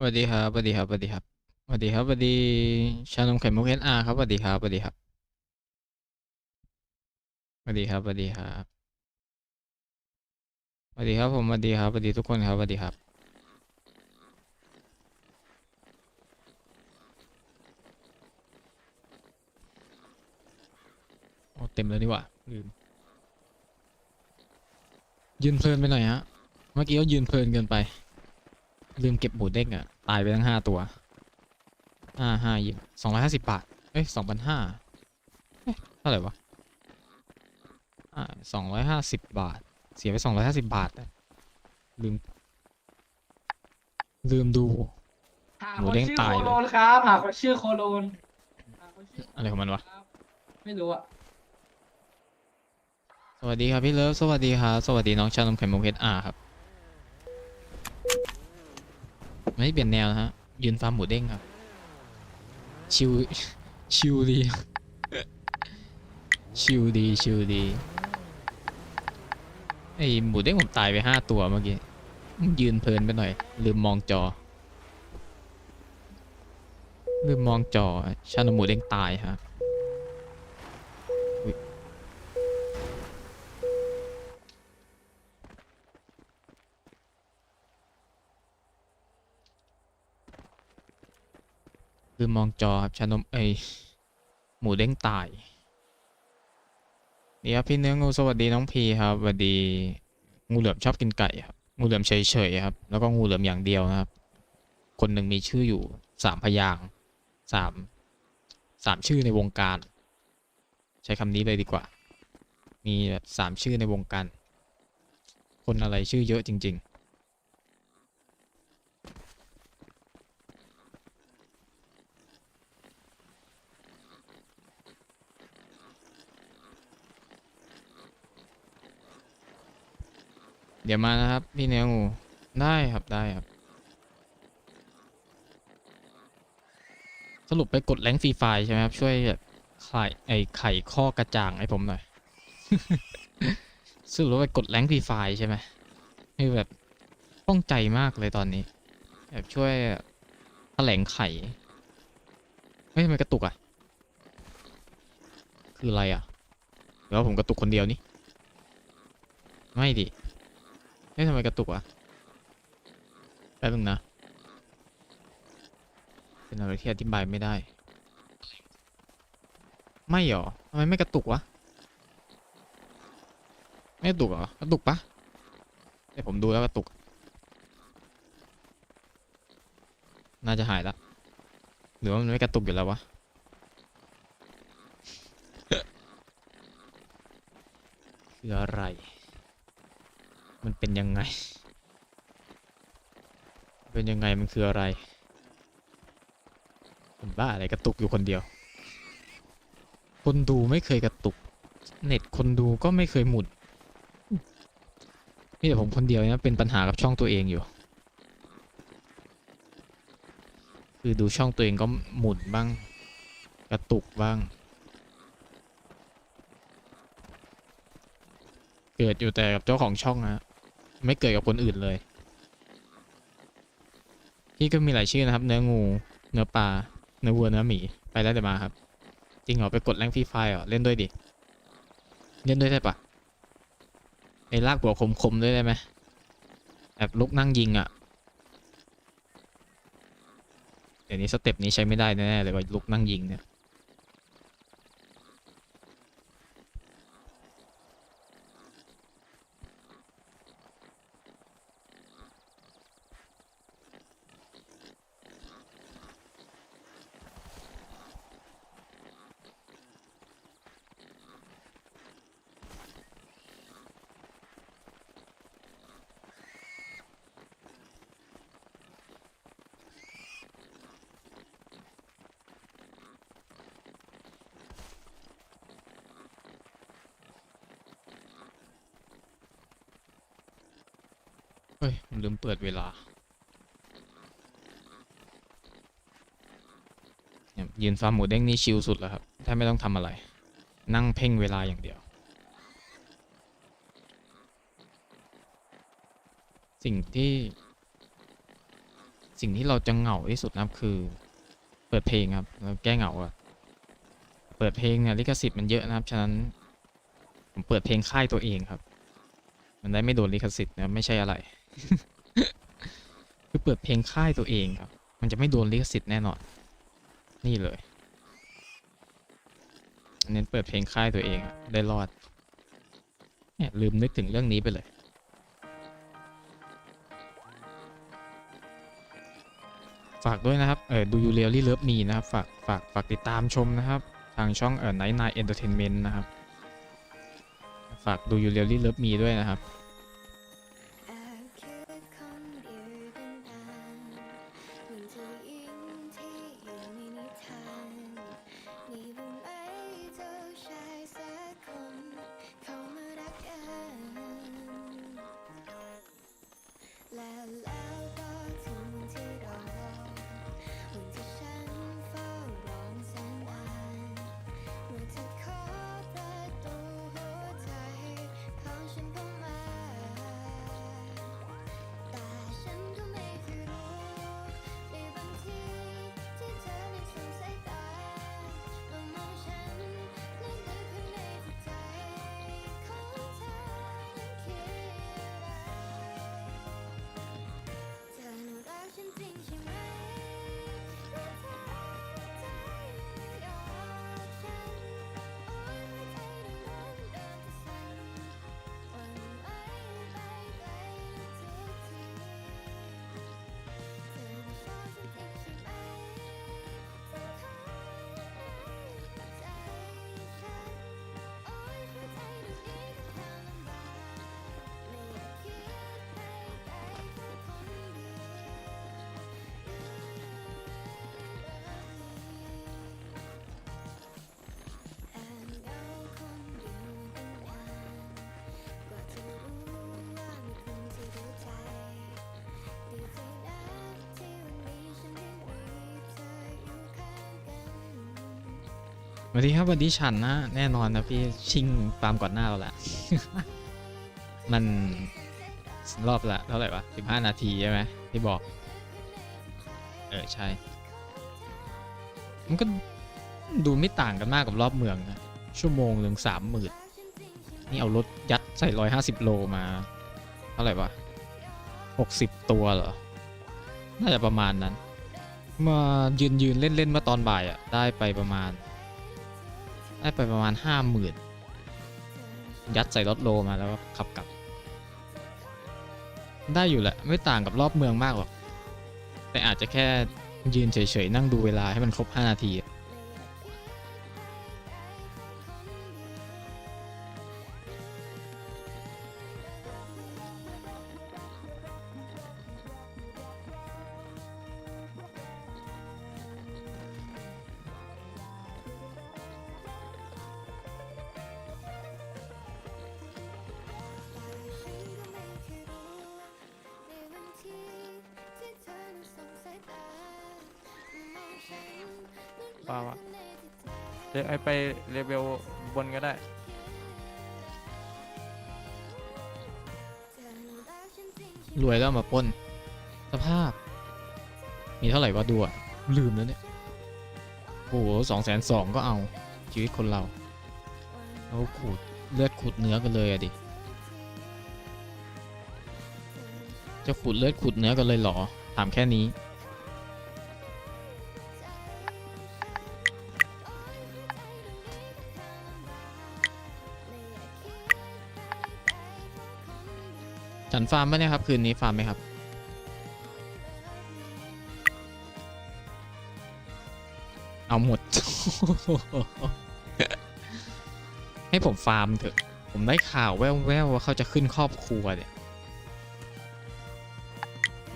สวัสดีครับสวัสดีครับสวัสดีครับสวัสดีครับสวัสดีชานมไข่มุกเอสอาร์ครับสวัสดีครับสวัสดีครับสวัสดีครับสวัสดีครับสวัสดีครับผมสวัสดีครับสวัสดีทุกคนครับสวัสดีครับโอ้เต็มแล้วนี่หว่าลืมยืนเพลินไปหน่อยฮะเมื่อกี้ก็ยืนเพลินเกินไป ลืมเก็บหมูเด้งอะตายไปทั้งห้าตัวห้าห้ายี่สองร้อยห้าสิบบาท เอ้ยสองพันห้าเอ๊ะเท่าไหร่วะอ่าสองร้อยห้าสิบบาท เสียไปสองร้อยห้าสิบบาทอะลืม ลืมดู หาหมูคนเด้งชื่อตายโคเลย โลนครับ หาคนชื่อโคโลนหาคนชื่อะไรของมันวะ ครับไม่รู้อะสวัสดีครับพี่เลิฟ สวัสดีครับ สวัสดีน้องชานมไข่มุกเฮดอาร์ครับ ไม่เปลี่ยนแนวนะฮะ ยืนฟาร์มหมูเด้งครับ ชิว ชิวดี ชิวดี ชิวดีไอหมูเด้งผมตายไปห้าตัวเมื่อกี้ ยืนเพลินไปหน่อย ลืมมองจอ ลืมมองจอชานหมูเด้งตายฮะ คือมองจอครับชานมเอ้ยหมูเด้งตาย นี่ครับพี่เนื้องูสวัสดีน้องพีครับสวัสดีงูเหลือมชอบกินไก่ครับงูเหลือมเฉยๆครับ แล้วก็งูเหลือมอย่างเดียวนะครับ คนหนึ่งมีชื่ออยู่สามพยางสามสามชื่อในวงการ ใช้คำนี้เลยดีกว่า มีแบบสามชื่อในวงการ คนอะไรชื่อเยอะจริง ๆ เดี๋ยวมานะครับ พี่เนื้องู ได้ครับได้ครับ สรุปไปกดแรงฟรีไฟใช่ไหมครับ ช่วยแบบไข่ไอไข่ข้อกระจ่างให้ผมหน่อยสรุปว่าไปกดแรงฟรีไฟใช่ไหมคือแบบป้องใจมากเลยตอนนี้ แบบช่วยแถลงไข่เฮ้ยทำไมกระตุกอะ คืออะไรอะหรือว่าผมกระตุกคนเดียวนี่ ไม่ดิ เฮ้ยทำไมกระตุกอะแป๊บนึงนะ เป็นอะไรที่อธิบายไม่ได้ ไม่หรอทำไมไม่กระตุกวะ ไม่กระตุกเหรอกระตุกปะเดี๋ยวผมดูแล้วกระตุก น่าจะหายละหรือว่ามันไม่กระตุกอยู่แล้ววะคืออะไร มันเป็นยังไง เป็นยังไงมันคืออะไรผมบ้าอะไรกระตุกอยู่คนเดียว คนดูไม่เคยกระตุก เน็ตคนดูก็ไม่เคยหมุนมีแต่ผมคนเดียวนะเป็นปัญหากับช่องตัวเองอยู่ คือดูช่องตัวเองก็หมุนบ้าง กระตุกบ้าง เกิดอยู่แต่กับเจ้าของช่องนะ ไม่เกิดกับคนอื่นเลยพี่ก็มีหลายชื่อนะครับ เนื้องู เนื้อปลา เนื้อวัว เนื้อหมี ไปแล้วเดี๋ยวมาครับ จริงเหรอไปกดแรงฟรีไฟล์เหรอเล่นด้วยดิ เล่นด้วยได้ปะไอ้ลากหัวคมๆด้วยได้ไหมแบบลุกนั่งยิงอะ่ะ เดี๋ยวนี้สเต็ปนี้ใช้ไม่ได้แน่ๆเลยว่าลุกนั่งยิงเนี่ย เฮ้ย ผมลืมเปิดเวลาเนี่ยยืนฟาร์มหมูเด้งนี่ชิลสุดแล้วครับแทบไม่ต้องทำอะไร นั่งเพ่งเวลาอย่างเดียว สิ่งที่ สิ่งที่เราจะเหงาที่สุดนะครับคือ เปิดเพลงครับแล้วแก้เหงาอะเปิดเพลงเนี่ยลิขสิทธิ์มันเยอะนะครับ ฉะนั้น ผมเปิดเพลงค่ายตัวเองครับ มันได้ไม่โดนลิขสิทธิ์นะไม่ใช่อะไร คือเปิดเพลงค่ายตัวเองครับ มันจะไม่โดนลิขสิทธิ์แน่นอน นี่เลยเน้นเปิดเพลงค่ายตัวเองได้รอดเนี่ยลืมนึกถึงเรื่องนี้ไปเลย ฝากด้วยนะครับ เออดูยูเรียลี่เลิฟมีนะครับ ฝาก ฝาก ฝากติดตามชมนะครับ ทางช่องเออไนท์ไนท์เอนเตอร์เทนเมนต์นะครับ ฝากดูยูเรียลี่เลิฟมีด้วยนะครับ สวัสดีครับสวัสดีฉันนะ แน่นอนนะพี่ชิงตามก่อนหน้าเราแหละ มันรอบละเท่าไหร่วะสิบห้านาทีใช่ไหมที่บอก เออ ใช่ มันก็ดูไม่ต่างกันมากกับรอบเมืองนะ ชั่วโมงหนึ่งสามหมื่นนี่เอารถยัดใส่ร้อยห้าสิบโลมา เท่าไหร่วะหกสิบตัวเหรอ น่าจะประมาณนั้น มายืนยืนเล่นเล่นเมื่อตอนบ่ายอะ ได้ไปประมาณ ได้ไปประมาณห้าหมื่นยัดใส่รถโลมาแล้วก็ขับกลับ ได้อยู่แหละ ไม่ต่างกับรอบเมืองมากหรอก แต่อาจจะแค่ยืนเฉยๆ นั่งดูเวลาให้มันครบ 5 นาที เปล่าอะเดี๋ยวไอไปเลเวลบนก็ได้ รวยแล้วมาปล้น สภาพ มีเท่าไหร่วะดูอะลืมแล้วเนี่ย โอ้โหสองแสนสองก็เอา ชีวิตคนเราแล้วขูดเลือดขูดเนื้อกันเลยอะดิ จะขูดเลือดขูดเนื้อกันเลยเหรอ ถามแค่นี้ จันฟาร์มไหมเนี่ยครับ คืนนี้ฟาร์มไหมครับ เอาหมด ให้ผมฟาร์มเถอะ ผมได้ข่าวแว่วๆว่าเขาจะขึ้นครอบครัวเนี่ย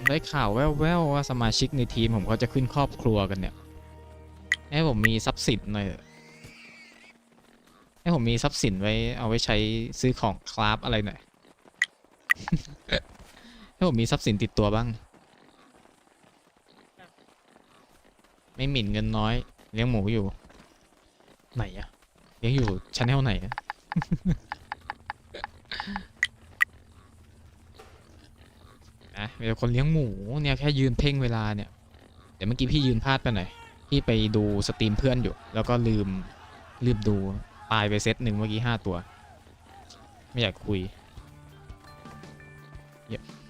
ได้ข่าวแว่วๆว่าสมาชิกในทีมผมเขาจะขึ้นครอบครัวกันเนี่ย ให้ผมมีทรัพย์สินหน่อยให้ผมมีทรัพย์สินไว้เอาไว้ใช้ซื้อของคราฟอะไรหน่อย ให้ผมมีทรัพย์สินติดตัวบ้าง ไม่หมิ่นเงินน้อย เลี้ยงหมูอยู่ ไหนอะเลี้ยงอยู่ชั้นแนวไหนอะอ่อะมีแต่คนเลี้ยงหมูเนี่ยแค่ยืนเพ่งเวลาเนี่ยเดี๋ยวเมื่อกี้พี่ยืนพลาดไปหน่อยพี่ไปดูสตรีมเพื่อนอยู่ แล้วก็ลืมลืมดูตายไปเซตหนึ่งเมื่อกี้ห้าตัว ไม่อยากคุย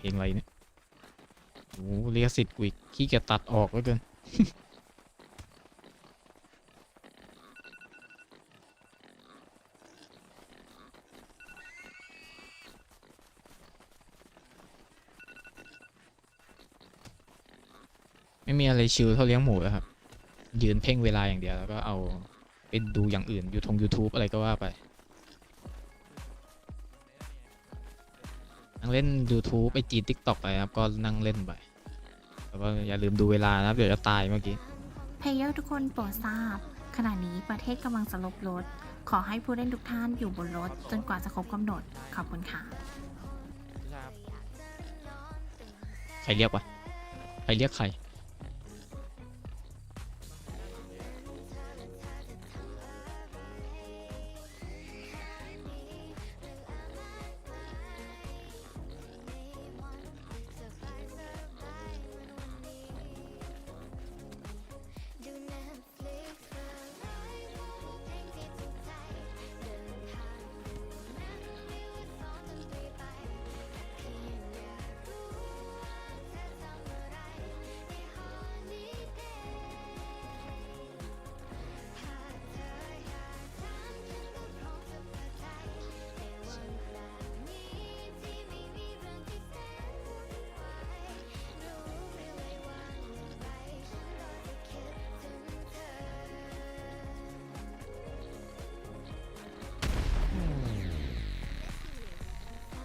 เพลงอะไรเนี่ยโอ้เรียสิทธิ์กุยขี้เกียจตัดออกแล้วกินไม่มีอะไรชิลเท่าเลี้ยงหมูแล้วครับ ยืนเพ่งเวลาอย่างเดียวแล้วก็เอาไปดูอย่างอื่นยูทง YouTube อะไรก็ว่าไป นั่งเล่น YouTube ไอจี TikTok ไปครับ ก็นั่งเล่นไปแล้วก็อย่าลืมดูเวลานะครับ เดี๋ยวจะตายเมื่อกี้ เพลเยอร์ทุกคนโปรดทราบ ขณะนี้ประเทศกำลังจะลบรถ ขอให้ผู้เล่นทุกท่านอยู่บนรถ จนกว่าจะครบกำหนด ขอบคุณค่ะครับใครเรียกวะ ใครเรียกใคร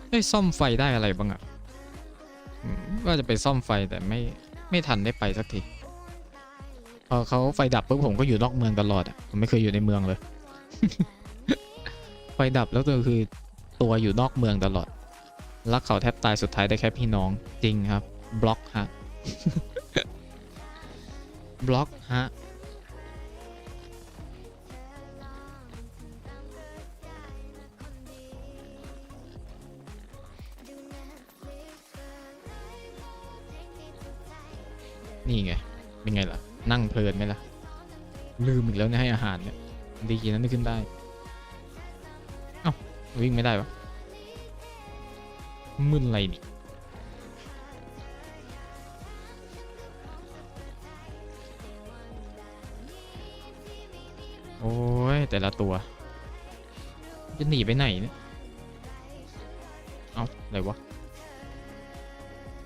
ได้ยซ่อมไฟได้อะไรบ้างอะอืมว่าจะไปซ่อมไฟแต่ไม่ไม่ทันได้ไปสักทีพอเขาไฟดับปุ๊บผมก็อยู่นอกเมืองตลอดอะผมไม่เคยอยู่ในเมืองเลย ไฟดับแล้วก็คือตัวอยู่นอกเมืองตลอด รักเขาแทบตายสุดท้ายได้แค่พี่น้องจริงครับ บล็อกฮะ บล็อกฮะ แล้วเนี่ยให้อาหารเนี่ยดีนะนึกขึ้นได้ เอ้าวิ่งไม่ได้วะมึนอะไรนี่โอ้ย แต่ละตัว จะหนีไปไหนเนี่ย เอ้าอะไรวะ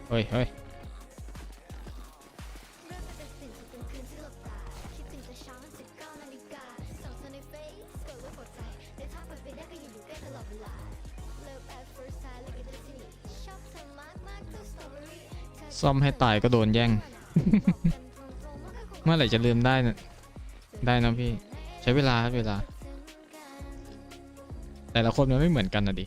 เฮ้ยเฮ้ย ซ่อมให้ตายก็โดนแย่ง เมื่อไหร่จะลืมได้นะได้นะพี่ ใช้เวลาครับเวลา แต่ละคนมันไม่เหมือนกันนะดิ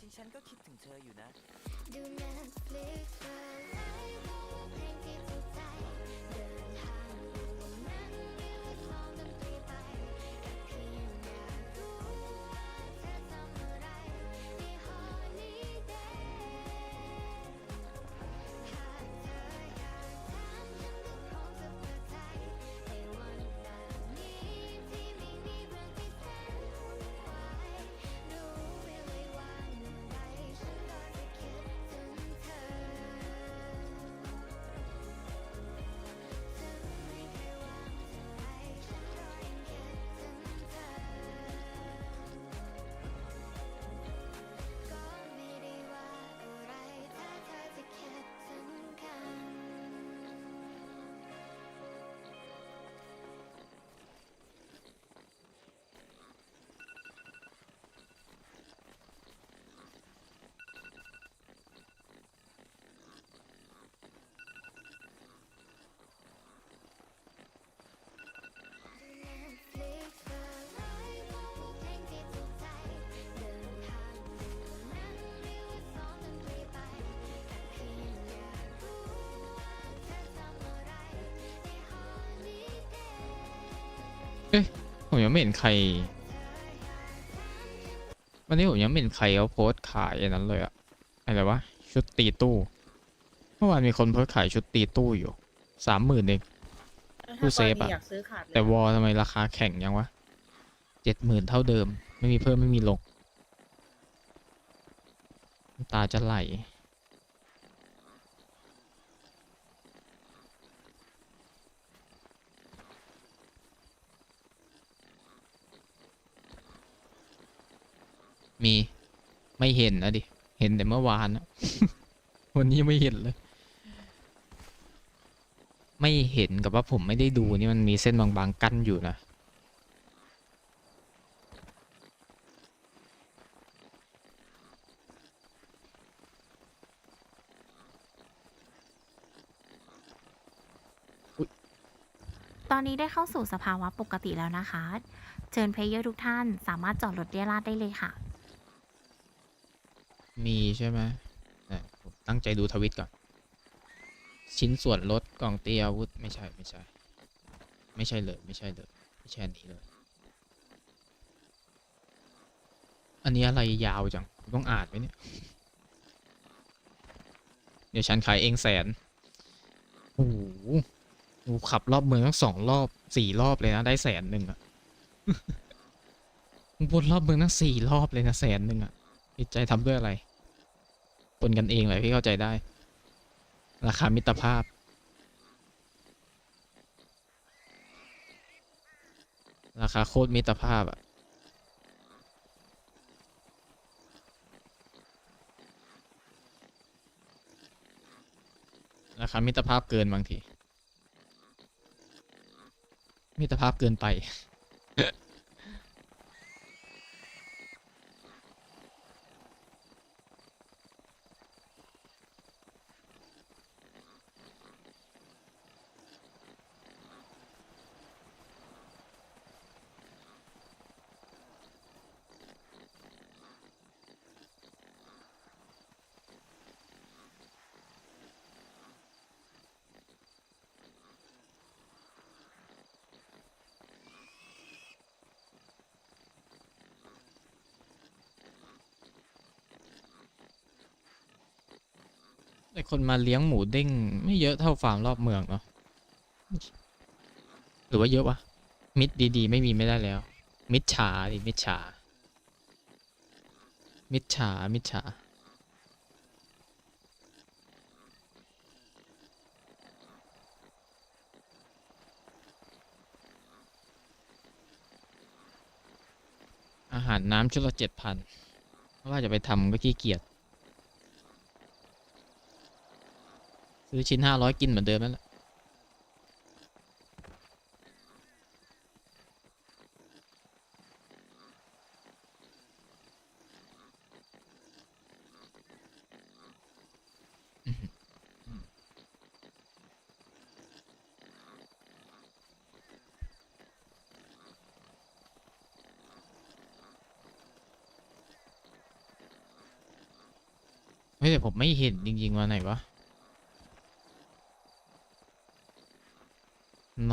ผมยังไม่เห็นใคร วันนี้ผมยังไม่เห็นใครเขาโพสต์ขายอันนั้นเลยอะอะไรวะชุดตีตู้ เมื่อวานมีคนโพสต์ขายชุดตีตู้อยู่สามหมื่นเอง ผู้เซฟอะอยากซื้อขาดเลยแต่วอลทำไมราคาแข่งยังวะเจ็ดหมื่นเท่าเดิม ไม่มีเพิ่มไม่มีลงน้ำตาจะไหล มีไม่เห็นนะดิ เห็นแต่เมื่อวานนะวันนี้ไม่เห็นเลย ไม่เห็นกับว่าผมไม่ได้ดูนี่มันมีเส้นบางๆกั้นอยู่นะตอนนี้ได้เข้าสู่สภาวะปกติแล้วนะคะ เชิญเพลเยอร์ทุกท่านสามารถจอดรถเรียราดได้เลยค่ะ มีใช่ไหมผมตั้งใจดูทวิตก่อน ชิ้นส่วนรถกล่องเตียอาวุธ ไม่ใช่ ไม่ใช่ ไม่ใช่เลย ไม่ใช่เลย ไม่ใช่นี้เลย อันนี้อะไรยาวจัง ต้องอ่านไหมเนี่ย เดี๋ยวฉันขายเองแสนโอ้โหโอ้โหขับรอบเมืองทั้งสองรอบสี่รอบเลยนะ ได้แสนหนึ่งอะวนรอบเมืองทั้งสี่รอบเลยนะแสนหนึ่งอะ จิตใจทำด้วยอะไรปนกันเองเลยพี่เข้าใจได้ ราคามิตรภาพ ราคาโคตรมิตรภาพอะราคามิตรภาพเกินบางที มิตรภาพเกินไป แต่คนมาเลี้ยงหมูเด้ง ไม่เยอะเท่าฟาร์มรอบเมืองเนาะหรือว่าเยอะวะมิดดีๆ ไม่มีไม่ได้แล้ว มิดฉาดิมิดฉามิดฉามิดฉาอาหารน้ำชุดละเจ็ดพันว่าจะไปทำก็ขี้เกียจ ซื้อชิ้นห้าร้อยกินเหมือนเดิมนั่นแหละอื้อหืออืมเฮ้ยแต่ผมไม่เห็นจริงๆว่าไหนวะ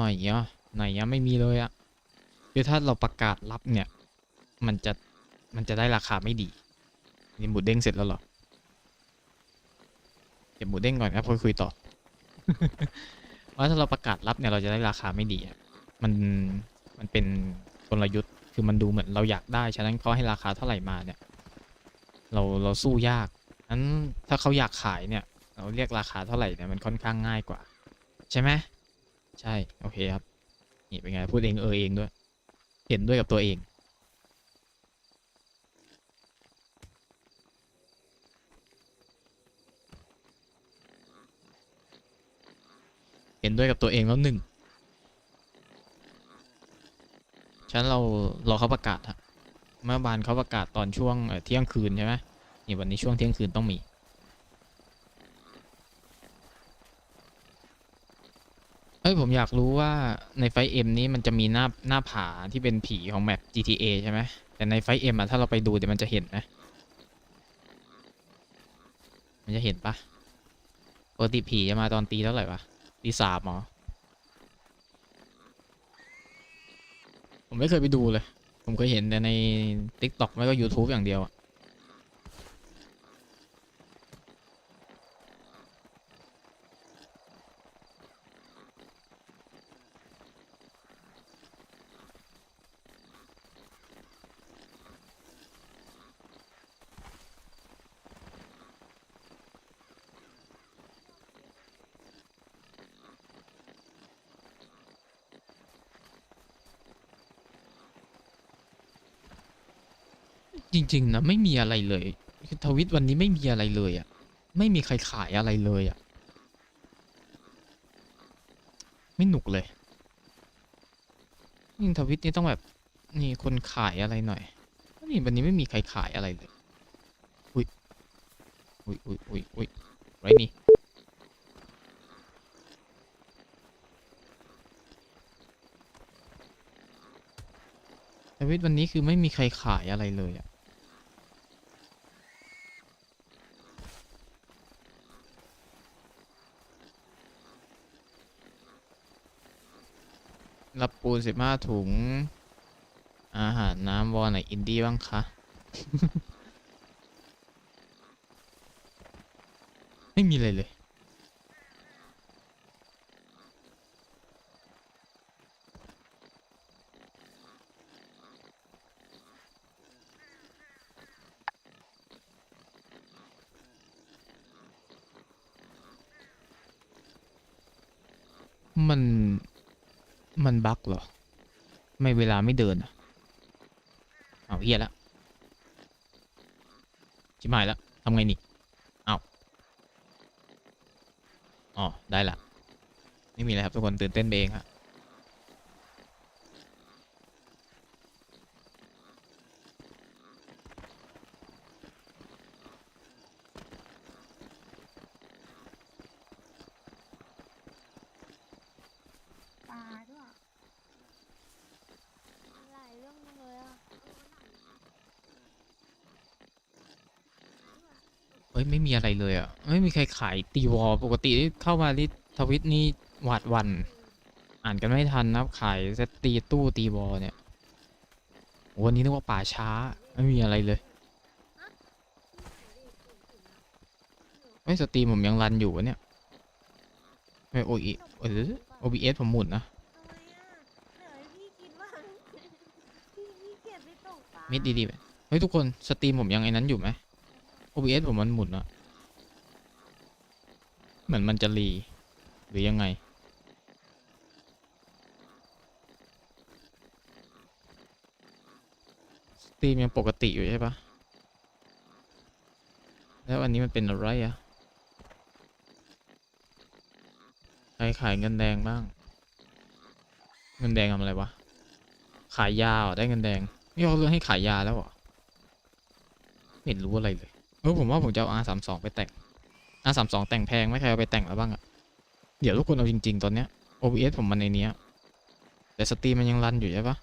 น่อยอะไหนอะไม่มีเลยอะคือถ้าเราประกาศรับเนี่ย มันจะมันจะได้ราคาไม่ดีนี่หมูเด้งเสร็จแล้วเหรอเก็บหมูเด้งก่อนครับค่อยคุยต่อว่าถ้าเราประกาศรับเนี่ยเราจะได้ราคาไม่ดีอะมันมันเป็นกลยุทธ์คือมันดูเหมือนเราอยากได้ฉะนั้นเขาให้ราคาเท่าไหร่มาเนี่ย เราเราสู้ยากนั้นถ้าเขาอยากขายเนี่ย เราเรียกราคาเท่าไหร่เนี่ยมันค่อนข้างง่ายกว่า ใช่ไหม ใช่ โอเคครับ นี่เป็นไง พูดเองเออเองด้วย เห็นด้วยกับตัวเอง เห็นด้วยกับตัวเองแล้วหนึ่งฉะนั้นเรารอเขาประกาศฮะเมื่อบานเขาประกาศตอนช่วงเที่ยงคืนใช่ไหมนี่วันนี้ช่วงเที่ยงคืนต้องมี้ยผมอยากรู้ว่าในไฟเอ็มนี้มันจะมีหน้าหน้าผาที่เป็นผีของแมป GTA ใช่ไหมแต่ในไฟเอ็มอะถ้าเราไปดูเดี๋ยวมันจะเห็นไหมมันจะเห็นปะปกติผีจะมาตอนตีเท่าไหร่วะตีสามหรอ ผมไม่เคยไปดูเลย ผมเคยเห็นแต่ใน TikTok ไม่ก็ YouTube อย่างเดียวอะ จริง ๆ นะ ไม่มีอะไรเลยทวิตวันนี้ไม่มีอะไรเลยอะ่ะ ไม่มีใครขายอะไรเลยอะ่ะ ไม่หนุกเลย ยิ่งทวิตนี่ต้องแบบ นี่คนขายอะไรหน่อยนี่วันนี้ไม่มีใครขายอะไรเลย อุ้ย อุ้ยอุ้ยอุ้ยอุ้ยไรนี่ทวิตวันนี้คือไม่มีใครขายอะไรเลยอะ รับปูนสิบห้าถุง อาหารน้ำวอลไหนอินดี้บ้างคะไม่มีเลยเลย มัน มันบั๊กเหรอ ไม่เว ลาไม่เดินอะเอาเฮียแล้วชิบหายแล้วทำไงนี่เอาอ๋อ ได้ละ ไม่มีอะไรครับทุกคนตื่นเต้นเองฮะปลาด้วยหลายเรื่องจังเลยอะ เฮ้ยไม่มีอะไรเลยอะ ไม่มีใครขายตีวอลปกติที่เข้ามาที่ทวิตนี่หวาดหวัน อ่านกันไม่ทันนะครับขายเซตตีตู้ตีวอลเนี่ยโอ้วันนี้นึกว่าป่าช้า ไม่มีอะไรเลยเฮ้ยสตรีมผมยังรันอยู่วะเนี่ยไม่โอเออ OBS ผมหมุนนะทำไมอะเหนื่อยพี่กินบ้างพี่พี่เกียจไปตกปลามิดดีๆไปเฮ้ยทุกคนสตรีมผมยังไอ้นั้นอยู่ไหม OBS ผมมันหมุนอะเหมือนมันจะรีหรือยังไง สตรีมยังปกติอยู่ใช่ปะแล้วอันนี้มันเป็นอะไรอะใครขายเงินแดงบ้าง เงินแดงทำอะไรวะ ขายยาเหรอได้เงินแดงนี่เขาเลือกให้ขายยาแล้วเหรอไม่รู้อะไรเลย เออผมว่าผมจะเอา R สามสองไปแต่ง R สามสองแต่งแพงไม่ใครเอาไปแต่งแล้วบ้างอะเดี๋ยวทุกคนเอาจริง ๆ ตอนเนี้ย OBS ผมมันในเนี้ย แต่สตรีมมันยังรันอยู่ใช่ปะ